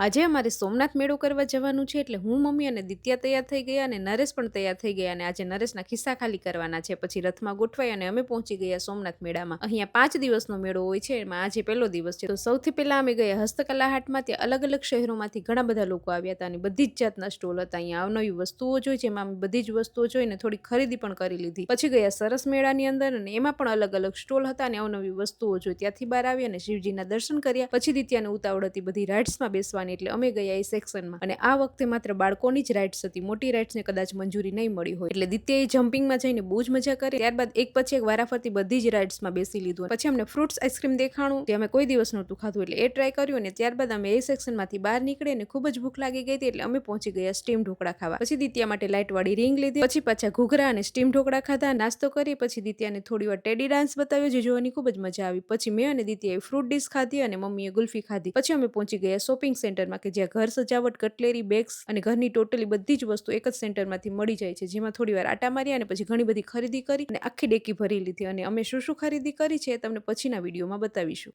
આજે અમારે સોમનાથ મેળો કરવા જવાનું છે એટલે હું, મમ્મી અને દિત્યા તૈયાર થઈ ગયા અને નરેશ પણ તૈયાર થઈ ગયા અને આજે નરેશના ખિસ્સા ખાલી કરવાના છે. પછી રથમાં ગોઠવાય અને અમે પહોંચી ગયા સોમનાથ મેળામાં. અહીંયા પાંચ દિવસનો મેળો હોય છે, એમાં આજે પહેલો દિવસ છે. તો સૌથી પહેલા અમે ગયા હસ્તકલા હાટમાં ત્યાં અલગ અલગ શહેરોમાંથી ઘણા બધા લોકો આવ્યા હતા અને બધી જ જાતના સ્ટોલ હતા. અહીંયા અવનવી વસ્તુઓ જોઈ, જેમાં અમે બધી જ વસ્તુઓ જોઈને થોડી ખરીદી પણ કરી લીધી. પછી ગયા સરસ મેળાની અંદર અને એમાં પણ અલગ અલગ સ્ટોલ હતા અને અવનવી વસ્તુઓ જોઈ. ત્યાંથી બહાર આવી અને શિવજીના દર્શન કર્યા. પછી દિત્યાને ઉતાવળ હતી બધી રાઇડ્સમાં બેસવાની. એટલે અમે ગયા એ સેક્શનમાં અને આ વખતે માત્ર બાળકોની જ રાઇડ્સ હતી. મોટી રાઇડ્સને કદાચ મંજૂરી નહીં મળી હોય. એટલે દિત્યાએ જમ્પિંગમાં જઈને બહુ જ મજા કરી. ત્યારબાદ એક પછી એક વારાફરતી બધી જ રાઇડ્સમાં બેસી લીધું પછી અમને ફ્રૂટ્સ આઈસ્ક્રીમ દેખાણું તે અમે કોઈ દિવસ નહોતું ખાધું એટલે એ ટ્રાય કર્યું અને ત્યારબાદ અમે એ સેક્શનમાંથી બહાર નીકળી અને ખૂબ જ ભૂખ લાગી ગઈ હતી એટલે અમે પહોંચી ગયા સ્ટીમ ઢોકળા ખાવા. પછી દિત્યા માટે લાઇટ વાળી રીંગ લીધી. પછી પાછા ઘૂઘરા અને સ્ટીમ ઢોકળા ખાધા, નાસ્તો કરી. પછી દિત્યાને થોડી વાર ટેડી ડાન્સ બતાવ્યો, જે જોવાની ખૂબ જ મજા આવી. પછી મેં અને દિત્યાએ ફ્રૂટ ડીશ ખાધી અને મમ્મીએ ગુલ્ફી ખાધી. પછી અમે પહોંચી ગયા શોપિંગ સેન્ટરમાં કે જ્યાં ઘર સજાવટ, કટલેરી, બેગ્સ અને ઘરની ટોટલી બધી જ વસ્તુ એક જ સેન્ટરમાંથી મળી જાય છે. જેમાં થોડી વાર આટા માર્યા અને પછી ઘણી બધી ખરીદી કરી અને આખી ડેકી ભરી લીધી. અને અમે શું શું ખરીદી કરી છે તમને પછીના વિડીયોમાં બતાવીશું.